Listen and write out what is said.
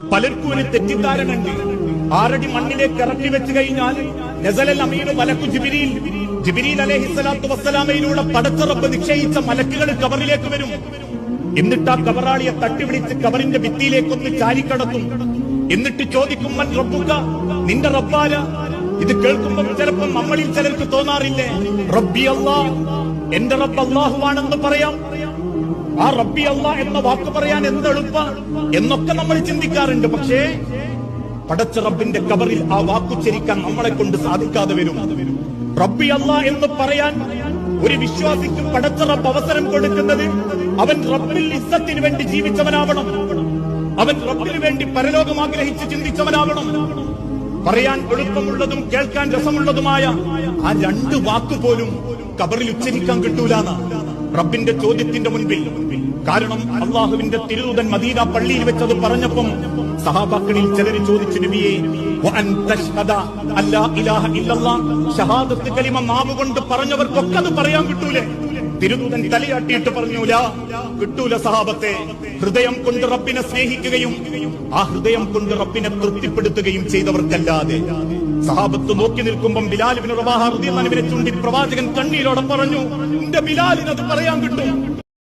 പലർക്കും ഒരു തെറ്റിദ്ധാരണ ഉണ്ട് ആറടി മണ്ണിലേക്ക് ഇറക്കി വെച്ച് കഴിഞ്ഞാൽ നസലൽ അമീൻ മലക്കു ജിബിരിയിൽ ജിബിരിൽ അലഹിസ്സലാത്തു വസ്സലാമയിലൂടെ പടച്ചറപ്പ് നിശ്ചയിച്ച മലക്കുകൾ കവറിലേക്ക് വരും. എന്നിട്ട് ആ കബറാളിയെ തട്ടിപിടിച്ച് കബറിന്റെ ഭിത്തിയിലേക്കൊന്ന് ചാരിക്കടത്തും. എന്നിട്ട് ചോദിക്കും മൻ റബ്ബുക? നിന്റെ റബ്ബാല ഇത് കേൾക്കുമ്പോൾ ചിലപ്പോൾ നമ്മളിൽ ചിലർക്ക് തോന്നാറില്ലേ? റബ്ബി അള്ളാഹ് എന്റെ റബ്ബ് അള്ളാഹുവാണെന്ന് പറയാം. ആ റബ്ബി അല്ല എന്ന വാക്ക് പറയാൻ എന്തെളുപ്പ എന്നൊക്കെ നമ്മൾ ചിന്തിക്കാറുണ്ട്. പക്ഷേ പടച്ച റബ്ബിന്റെ കബറിൽ ആ വാക്കുച്ചരിക്കാൻ നമ്മളെ കൊണ്ട് സാധിക്കാതെ വരും. റബ്ബി അല്ല എന്ന് പറയാൻ ഒരു വിശ്വാസിക്ക് പടച്ച റബ്ബ് അവസരം കൊടുക്കുന്നത് അവൻ റബ്ബിൽ ഇസ്സത്തിന് വേണ്ടി ജീവിച്ചവനാവണം. അവൻ റബ്ബിന് വേണ്ടി പരലോകം ആഗ്രഹിച്ച് ചിന്തിച്ചവനാവണം. പറയാൻ എളുപ്പമുള്ളതും കേൾക്കാൻ രസമുള്ളതുമായ ആ രണ്ട് വാക്കുപോലും കബറിൽ ഉച്ചരിക്കാൻ കിട്ടൂലാണ് റബ്ബിന്റെ ചോദ്യത്തിന്റെ മുൻപിൽ. കാരണം അള്ളാഹുവിന്റെ തിരുദൂതൻ മദീന പള്ളിയിൽ വെച്ചത് പറഞ്ഞപ്പം സഹാബാക്കളിൽ ചിലർ ചോദിച്ചു നബിയെ ഷഹാദത്ത് കലിമ നാവുകൊണ്ട് പറഞ്ഞവർക്കൊക്കെ അത് പറയാൻ കിട്ടൂലേ? തിരുദൂതൻ തലയാട്ടിയിട്ട് പറഞ്ഞൂല കിട്ടൂല സഹാബത്തെ. ഹൃദയം കൊണ്ട് റബ്ബിനെ സ്നേഹിക്കുകയും ആ ഹൃദയം കൊണ്ട് റബ്ബിനെ തൃപ്തിപ്പെടുത്തുകയും ചെയ്തവർക്കല്ലാതെ. സഹാബത്ത് നോക്കി നിൽക്കുമ്പം ബിലാലിബിന് റവാഹ അനുവിനെ ചൂണ്ടി പ്രവാചകൻ കണ്ണീരോടെ പറഞ്ഞു എന്റെ ബിലാലിന് അത് പറയാൻ കിട്ടും.